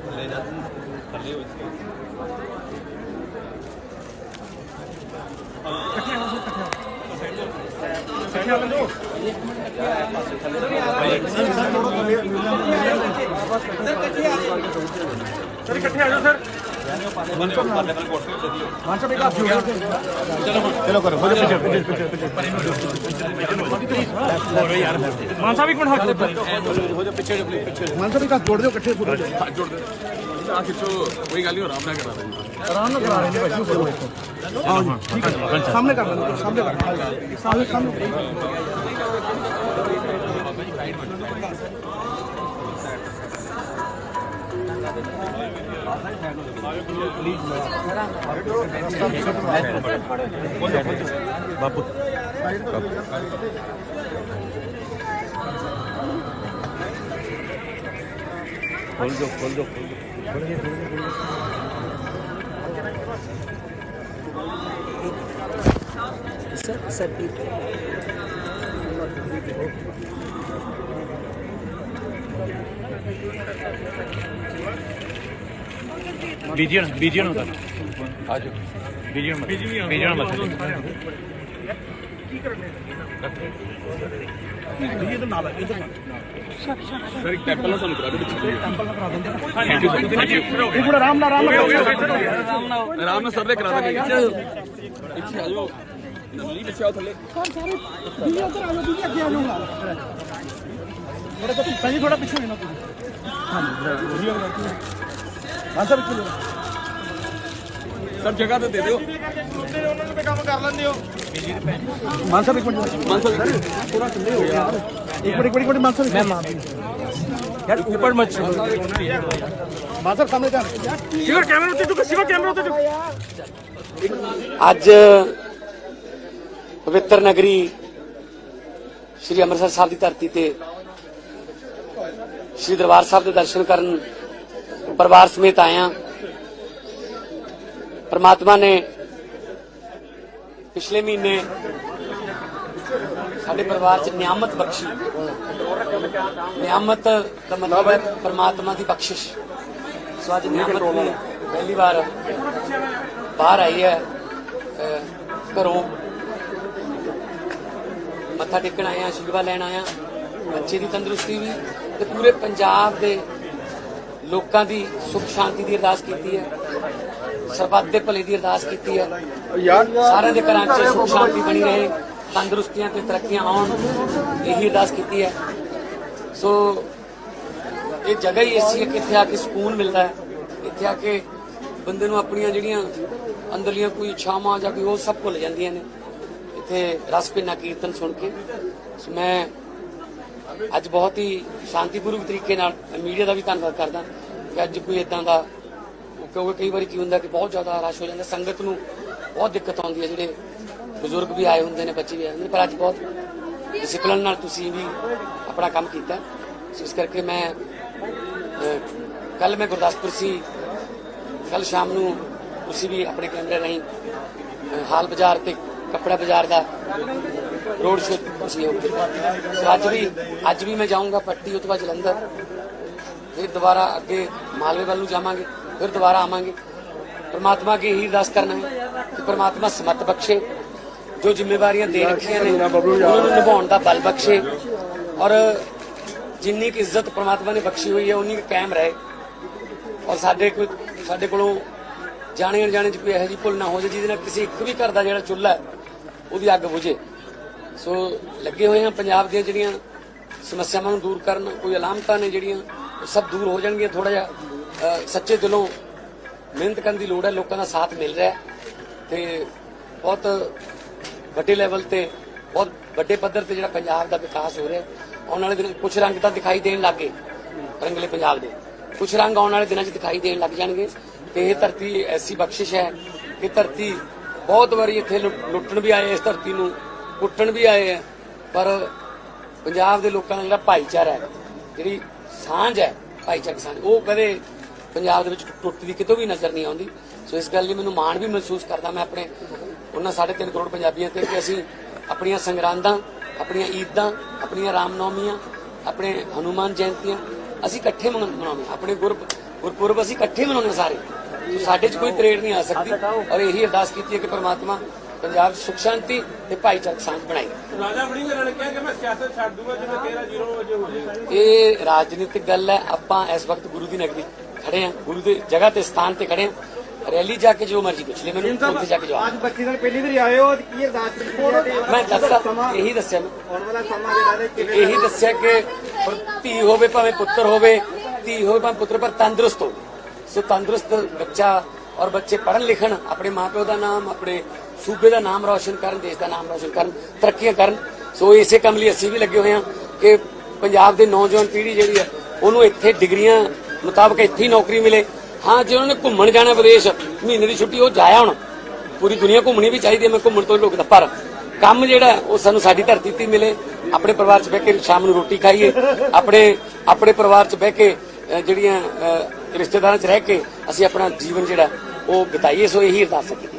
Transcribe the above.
ਥੱਲੇ ਜਾ ਥੱਲੇ ਹੋ ਸਰ ਇਕੱਠੇ ਆ ਜਾਓ ਸਰ ਚਲੋ ਕਰੋ ਹੋ ਜਾ ਪਿੱਛੇ ਪਿੱਛੇ ਪਿੱਛੇ ਮਾਨ ਸਾਹਿਬ ਇੱਕ ਮਿੰਟ ਹੱਥ ਦੇ ਮਨ ਸਾਹਿਬ ਇੱਕ ਹੱਥ ਜੋੜ ਦਿਓ ਇਕੱਠੇ ਪੂਰੇ ਆ ਖਿੱਚੋ ਕੋਈ ਗੱਲ ਨਹੀਂ ਆਰਾਮ ਨਾਲ ਕਰਾ ਦੇ ਆਰਾਮ ਨਾਲ ਕਰਾ ਰਹੇ ਨੇ ਭਾਈ ਕਰੋ ਇੱਥੋਂ। ਹਾਂ ਜੀ। ਠੀਕ ਹੈ। ਸਾਹਮਣੇ ਕਰ ਲੈਂਦੇ ਸਾਹਮਣੇ ਕਰ ਸਾਹਮਣੇ ਸਾਹਮਣੇ। ਬਾਪੂ। खोल दो खोल दो खोल दो sir sir video video number आज video number video number BGN ਹੁੰਦਾ ਆ? ਜਾਓ ਬੀਜੀਐਨ ਬੀਜੀਐਨ ਮੱਥੇ ਸਰ ਇੱਕ ਟੈਂਪਲ ਨਾਲ ਤੁਹਾਨੂੰ ਕਰਾ ਦੇ ਇਹ ਪੂਰਾ ਆਰਾਮ ਨਾਲ ਆਰਾਮ ਨਾਲ ਆਰਾਮ ਨਾਲ ਸਰ ਦੇ ਕਰਾ ਦੇ ਪਿੱਛੇ ਆ ਜਾਓ। ਨਹੀਂ ਪਿੱਛੇ ਆਓ ਥੱਲੇ। ਦੀਦੀ ਉੱਧਰ ਆ ਜਾਓ ਦੀਦੀ ਅੱਗੇ ਆ ਜਾਊਗਾ ਥੋੜਾ ਪਹਿਲੇ ਥੋੜਾ ਪਿੱਛੇ ਹੋਣਾ ਤੁਸੀਂ। ਹਾਂਜੀ ਹਾਂ ਸਰ ਚਲੋ ਸਰ ਜਗ੍ਹਾ ਤੇ ਦੇ ਦਿਓ। ਮਾਨ ਸਾਹਿਬ ਇੱਕ ਮਿੰਟ ਮਾਨ ਸਾਹਿਬ ਥੋੜਾ ਥੱਲੇ ਹੋ ਗਿਆ। ਇੱਕ ਮਿੰਟ ਇੱਕ ਮਿੰਟ ਇੱਕ ਮਿੰਟ ਮਾਨ ਸਾਹਿਬ ਮੈਂ ਮਾਰ ਯਾਰ ਉੱਪਰ ਮਤ ਮਾਨ ਸਾਹਿਬ ਸਾਹਮਣੇ ਜਾ ਸਿਵਰ ਕੈਮਰਾ ਉੱਤੇ ਚੁੱਕ ਸਿਵਰ ਕੈਮਰਾ ਉੱਤੇ ਚੁੱਕ ਅੱਜ ਪਵਿੱਤਰ ਨਗਰੀ ਸ੍ਰੀ ਅੰਮ੍ਰਿਤਸਰ ਸਾਹਿਬ ਦੀ ਧਰਤੀ ਤੇ ਸ੍ਰੀ ਦਰਬਾਰ ਸਾਹਿਬ ਦੇ ਦਰਸ਼ਨ ਕਰਨ ਪਰਿਵਾਰ ਸਮੇਤ ਆਇਆ। ਪਰਮਾਤਮਾ ਨੇ ਪਿਛਲੇ ਮਹੀਨੇ ਸਾਡੇ ਪਰਿਵਾਰ 'ਚ ਨਿਆਮਤ ਬਖਸ਼ੀ। ਨਿਆਮਤ ਦਾ ਮਤਲਬ ਹੈ ਪਰਮਾਤਮਾ ਦੀ ਬਖਸ਼ਿਸ਼। ਸੋ ਅੱਜ ਨਿਆਮਤ ਨੇ ਪਹਿਲੀ ਵਾਰ ਬਾਹਰ ਆਈ ਹੈ ਘਰੋਂ। ਮੱਥਾ ਟੇਕਣ ਆਇਆ ਆ ਲੈਣ ਆਇਆ ਬੱਚੇ ਦੀ ਤੰਦਰੁਸਤੀ ਵੀ ਤੇ ਪੂਰੇ ਪੰਜਾਬ ਦੇ ਲੋਕਾਂ ਦੀ ਸੁਖ ਸ਼ਾਂਤੀ ਦੀ ਅਰਦਾਸ ਕੀਤੀ ਹੈ। ਸਰਬੱਤ ਦੇ ਭਲੇ ਦੀ ਅਰਦਾਸ ਕੀਤੀ ਹੈ। ਸਾਰਿਆਂ ਦੇ ਘਰਾਂ 'ਚ ਸੁਖ ਸ਼ਾਂਤੀ ਬਣੀ ਰਹੇ ਤੰਦਰੁਸਤੀਆਂ ਤੇ ਤਰੱਕੀਆਂ ਆਉਣ ਇਹੀ ਅਰਦਾਸ ਕੀਤੀ ਹੈ। ਸੋ ਇਹ ਜਗ੍ਹਾ ਹੀ ਐਸੀ ਹੈ ਕਿ ਇੱਥੇ ਆ ਕੇ ਸਕੂਨ ਮਿਲਦਾ ਹੈ। ਇੱਥੇ ਆ ਕੇ ਬੰਦੇ ਨੂੰ ਆਪਣੀਆਂ ਜਿਹੜੀਆਂ ਅੰਦਰਲੀਆਂ ਕੋਈ ਇੱਛਾਵਾਂ ਜਾਂ ਕੋਈ ਉਹ ਸਭ ਭੁੱਲ ਜਾਂਦੀਆਂ ਨੇ। ਇੱਥੇ ਰਸ ਭਿੰਨਾ ਕੀਰਤਨ ਸੁਣ ਕੇ। ਸੋ ਮੈਂ ਅੱਜ ਬਹੁਤ ਹੀ ਸ਼ਾਂਤੀਪੂਰਵਕ ਤਰੀਕੇ ਨਾਲ ਮੀਡੀਆ ਦਾ ਵੀ ਧੰਨਵਾਦ ਕਰਦਾ ਕਿ ਅੱਜ ਕੋਈ ਇਦਾਂ ਦਾ ਕਿਉਂਕਿ ਕਈ ਵਾਰੀ ਕੀ ਹੁੰਦਾ ਕਿ ਬਹੁਤ ਜ਼ਿਆਦਾ ਰਸ਼ ਹੋ ਜਾਂਦਾ, ਸੰਗਤ ਨੂੰ ਬਹੁਤ ਦਿੱਕਤ ਆਉਂਦੀ ਹੈ, ਜਿਹੜੇ ਬਜ਼ੁਰਗ ਵੀ ਆਏ ਹੁੰਦੇ ਨੇ, ਬੱਚੇ ਵੀ ਆਏ ਹੁੰਦੇ ਨੇ, ਪਰ ਅੱਜ ਬਹੁਤ ਡਿਸਪਲਨ ਨਾਲ ਤੁਸੀਂ ਵੀ ਆਪਣਾ ਕੰਮ ਕੀਤਾ। ਸੋ ਇਸ ਕਰਕੇ ਮੈਂ ਕੱਲ ਮੈਂ ਗੁਰਦਾਸਪੁਰ ਸੀ ਕੱਲ ਸ਼ਾਮ ਨੂੰ ਤੁਸੀਂ ਵੀ ਆਪਣੇ ਕੈਮਰੇ ਰਾਹੀਂ ਹਾਲ ਬਾਜ਼ਾਰ ਤੇ ਕੱਪੜਾ ਬਾਜ਼ਾਰ ਦਾ ਰੋਡ ਸ਼ੋਅ ਤੁਸੀਂ ਹੋ ਸੋ ਅੱਜ ਵੀ ਅੱਜ ਵੀ ਮੈਂ ਜਾਊਂਗਾ ਪੱਟੀ ਉਸ ਤੋਂ ਬਾਅਦ ਜਲੰਧਰ, ਫਿਰ ਦੁਬਾਰਾ ਅੱਗੇ ਮਾਲਵੇ ਵੱਲ ਨੂੰ ਜਾਵਾਂਗੇ। ਫਿਰ ਦੁਬਾਰਾ ਆਵਾਂਗੇ। ਪਰਮਾਤਮਾ ਕੀ ਹੀ ਅਰਦਾਸ ਕਰਨਾ ਹੈ ਕਿ ਪਰਮਾਤਮਾ ਸਮਤ ਬਖਸ਼ੇ, ਜੋ ਜ਼ਿੰਮੇਵਾਰੀਆਂ ਦੇ ਰੱਖੀਆਂ ਨੇ, ਉਹਨਾਂ ਨੂੰ ਨਿਭਾਉਣ ਦਾ ਬਲ ਬਖਸ਼ੇ। ਔਰ ਜਿੰਨੀ ਕੁ ਇੱਜ਼ਤ ਪਰਮਾਤਮਾ ਨੇ ਬਖਸ਼ੀ ਹੋਈ ਹੈ, ਉਨੀ ਕੁ ਕਾਇਮ ਰਹੇ। ਔਰ ਸਾਡੇ ਕੋਈ ਸਾਡੇ ਕੋਲੋਂ ਜਾਣੇ ਅਣਜਾਣੇ ਚ ਕੋਈ ਇਹੋ ਜਿਹੀ ਭੁੱਲ ਨਾ ਹੋ ਜਾਏ, ਜਿਹਦੇ ਨਾਲ ਕਿਸੇ ਇੱਕ ਵੀ ਘਰ ਦਾ ਜਿਹੜਾ ਚੁੱਲ੍ਹਾ ਹੈ ਉਹਦੀ ਅੱਗ ਬੁਝੇ। ਸੋ ਲੱਗੇ ਹੋਏ ਹਾਂ ਪੰਜਾਬ ਦੀਆਂ ਜਿਹੜੀਆਂ ਸਮੱਸਿਆਵਾਂ ਨੂੰ ਦੂਰ ਕਰਨ, ਕੋਈ ਅਲਾਮਤਾਂ ਨੇ ਜਿਹੜੀਆਂ, ਉਹ ਸਭ ਦੂਰ ਹੋ ਜਾਣਗੀਆਂ ਥੋੜਾ ਜਿਹਾ। ਸੱਚੇ ਦਿਲੋਂ ਮਿਹਨਤ ਕਰਨ ਦੀ ਲੋੜ ਹੈ, ਲੋਕਾਂ ਦਾ ਸਾਥ ਮਿਲ ਰਿਹਾ ਹੈ ਤੇ ਬਹੁਤ ਵੱਡੇ ਲੈਵਲ ਤੇ, ਬਹੁਤ ਵੱਡੇ ਪੱਧਰ ਤੇ ਜਿਹੜਾ ਪੰਜਾਬ ਦਾ ਵਿਕਾਸ ਹੋ ਰਿਹਾ ਆਉਣ ਵਾਲੇ ਦਿਨ ਕੁਝ ਰੰਗ ਤਾਂ ਦਿਖਾਈ ਦੇਣ ਲੱਗੇ ਰੰਗਲੇ ਪੰਜਾਬ ਦੇ। ਕੁਝ ਰੰਗ ਆਉਣ ਵਾਲੇ ਦਿਨਾਂ 'ਚ ਦਿਖਾਈ ਦੇਣ ਲੱਗ ਜਾਣਗੇ ਤੇ ਇਹ ਧਰਤੀ ਐਸੀ ਬਖਸ਼ਿਸ਼ ਹੈ ਕਿ ਧਰਤੀ ਬਹੁਤ ਵਾਰੀ ਇੱਥੇ ਲੁੱਟ- ਲੁੱਟਣ ਵੀ ਆਏ, ਇਸ ਧਰਤੀ ਨੂੰ ਕੁੱਟਣ ਵੀ ਆਏ ਆ ਪਰ ਪੰਜਾਬ ਦੇ ਲੋਕਾਂ ਦਾ ਜਿਹੜਾ ਭਾਈਚਾਰਾ ਹੈ, ਜਿਹੜੀ ਸਾਂਝ ਹੈ ਭਾਈਚਾਰਕ ਸਾਂਝ, ਉਹ ਕਦੇ ਪੰਜਾਬ ਦੇ ਵਿੱਚ ਟੁੱਟਦੀ ਕਿਤੋਂ ਵੀ ਨਜ਼ਰ ਨਹੀਂ ਆਉਂਦੀ। ਸੋ ਇਸ ਗੱਲ ਲਈ ਮੈਨੂੰ ਮਾਣ ਵੀ ਮਹਿਸੂਸ ਕਰਦਾ ਮੈਂ ਆਪਣੇ ਉਹਨਾਂ 3.5 ਕਰੋੜ ਪੰਜਾਬੀਆਂ ਤੇ ਕਿ ਅਸੀਂ ਆਪਣੀਆਂ ਸੰਗਰਾਂਦਾਂ ਆਪਣੀਆਂ ਈਦਾਂ ਆਪਣੀਆਂ ਰਾਮਨੌਮੀਆਂ ਆਪਣੇ ਹਨੂਮਾਨ ਜਯੰਤੀਆਂ ਅਸੀਂ ਇਕੱਠੇ ਮਨਾ- ਮਨਾਉਂਦੇ। ਆਪਣੇ ਗੁਰ ਗੁਰਪੁਰਬ ਅਸੀਂ ਇਕੱਠੇ ਮਨਾਉਂਦੇ ਸਾਰੇ। ਸਾਡੇ 'ਚ ਕੋਈ ਤਰੇੜ ਨਹੀਂ ਆ ਸਕਦੀ ਔਰ ਇਹੀ ਅਰਦਾਸ ਕੀਤੀ ਹੈ ਕਿ ਪ੍ਰਮਾਤਮਾ ਪੰਜਾਬ ਸੁਖ ਸ਼ਾਂਤੀ ਤੇ ਭਾਈਚਾਰਕ ਸਾਂਝ ਬਣਾਏ। ਰਾਜਾ ਵੜਿੰਗ ਨੇ ਕਿਹਾ ਕਿ ਮੈਂ ਸਿਆਸਤ ਛੱਡ ਦੂੰਗਾ ਜਿਵੇਂ 13 0 ਵਜੇ ਹੋ ਜਾਏਗਾ? ਇਹ ਰਾਜਨੀਤਿਕ ਗੱਲ ਹੈ। ਆਪਾਂ ਇਸ ਵਕਤ ਗੁਰੂ ਦੀ ਨਗਰੀ ਖੜੇ ਹਾਂ ਗੁਰੂ ਦੀ ਜਗ੍ਹਾ ਤੇ ਸਥਾਨ ਤੇ ਖੜੇ ਹਾਂ ਰੈਲੀ ਜਾ ਕੇ ਜੋ ਮਰਜ਼ੀ ਪੁੱਛ ਲੈ ਮੈਨੂੰ ਉੱਥੇ ਜਾ ਕੇ ਜਵਾਬ ਅੱਜ ਬੱਚੀ ਨਾਲ ਪਹਿਲੀ ਵਾਰੀ ਆਏ ਹੋ ਤੇ ਕੀ ਅਰਦਾਸ ਕੀਤੀ ਹੈ ਮੈਂ ਦੱਸਾਂ ਇਹੀ ਦੱਸਿਆ ਮੈਂ ਆਉਣ ਵਾਲਾ ਸਮਾਂ ਜਿਹੜਾ ਹੈ ਕਿਵੇਂ ਇਹੀ ਦੱਸਿਆ ਕਿ ਧੀ ਹੋਵੇ ਭਾਵੇਂ ਪੁੱਤਰ ਹੋਵੇ ਧੀ ਹੋਵੇ ਭਾਵੇਂ ਪੁੱਤਰ ਪਰ ਤੰਦਰੁਸਤ ਹੋਵੇ ਸੋ ਤੰਦਰੁਸਤ ਬੱਚਾ ਔਰ ਬੱਚੇ ਪੜ੍ਹਨ ਲਿਖਣ ਆਪਣੇ ਮਾਪਿਓ ਦਾ ਨਾਮ ਆਪਣੇ ਸੂਬੇ ਦਾ ਨਾਮ ਰੌਸ਼ਨ ਕਰਨ ਦੇਸ਼ ਦਾ ਨਾਮ ਰੌਸ਼ਨ ਕਰਨ ਤਰੱਕੀਆਂ ਕਰਨ ਸੋ ਇਸੇ ਕੰਮ ਲਈ ਅਸੀਂ ਵੀ ਲੱਗੇ ਹੋਏ ਹਾਂ ਕਿ ਪੰਜਾਬ ਦੇ ਨੌਜਵਾਨ ਪੀੜ੍ਹੀ ਜਿਹੜੀ ਹੈ ਉਹਨੂੰ ਇੱਥੇ ਡਿਗਰੀਆਂ ਮੁਤਾਬਕ ਇੱਥੇ ਹੀ ਨੌਕਰੀ ਮਿਲੇ। ਹਾਂ, ਜੇ ਉਹਨਾਂ ਨੇ ਘੁੰਮਣ ਜਾਣਾ ਵਿਦੇਸ਼, ਮਹੀਨੇ ਦੀ ਛੁੱਟੀ, ਉਹ ਜਾਇਆ ਹੁਣ। ਪੂਰੀ ਦੁਨੀਆ ਘੁੰਮਣੀ ਵੀ ਚਾਹੀਦੀ ਹੈ, ਮੈਂ ਘੁੰਮਣ ਤੋਂ ਰੋਕਦਾ ਪਰ ਕੰਮ ਜਿਹੜਾ ਉਹ ਸਾਨੂੰ ਸਾਡੀ ਧਰਤੀ ਤੇ ਮਿਲੇ। ਆਪਣੇ ਪਰਿਵਾਰ 'ਚ ਬਹਿ ਕੇ ਸ਼ਾਮ ਨੂੰ ਰੋਟੀ ਖਾਈਏ। ਆਪਣੇ ਆਪਣੇ ਪਰਿਵਾਰ 'ਚ ਬਹਿ ਕੇ ਜਿਹੜੀਆਂ ਰਿਸ਼ਤੇਦਾਰਾਂ 'ਚ ਰਹਿ ਕੇ ਅਸੀਂ ਆਪਣਾ ਜੀਵਨ ਜਿਹੜਾ, ਉਹ ਬਿਤਾਈਏ। ਸੋ ਇਹੀ ਅਰਦਾਸ ਕੀਤੀ